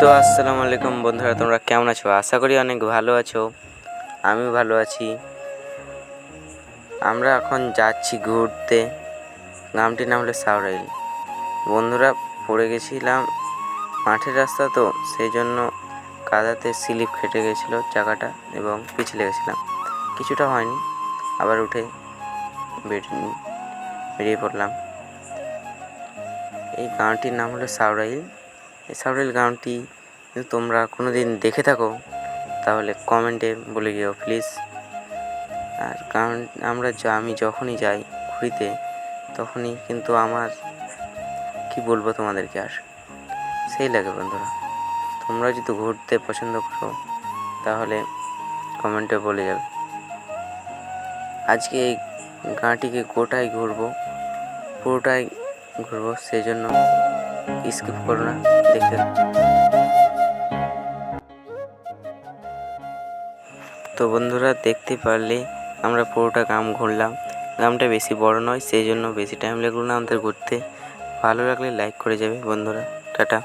তো আসসালামু আলাইকুম বন্ধুরা, তোমরা কেমন আছো? আশা করি অনেক ভালো আছো। আমিও ভালো আছি। আমরা এখন যাচ্ছি ঘুরতে। গ্রামটির নাম হলো সাউরাইল বন্ধুরা, পড়ে গেছিলাম মাঠের রাস্তা তো সেই জন্য কাদাতে স্লিপ খেটে গেছিল চাকাটা এবং পিছলে গেছিলাম। কিছুটা হয়নি, আবার উঠে বেরিয়ে বেরিয়ে পড়লাম। এই গাঁটির নাম হলো সাউরাইল এই গ্রামটি যদি তোমরা কোনো দিন দেখে থাকো, তাহলে কমেন্টে বলে দিও, প্লিজ। আর কারণ আমরা আমি যখনই যাই ঘুরিতে, তখনই কিন্তু আমার, কি বলব তোমাদেরকে আর? সেই লাগে বন্ধুরা। তোমরা যদি ঘুরতে পছন্দ করো, তাহলে কমেন্টে বলে যাবে। আজকে এই গাঁটিকে গোটাই ঘুরবো, পুরোটাই ঘুরবো সেই জন্য স্কিপ করো না, দেখতে তো বন্ধুরা, দেখতে পারলে আমরা পুরোটা গ্রাম ঘুরলাম। গ্রামটা বেশি বড় নয়, সেই জন্য বেশি টাইম লাগল না আমাদের ঘুরতে। ভালো লাগলে লাইক করে যাবে বন্ধুরা। টাটা।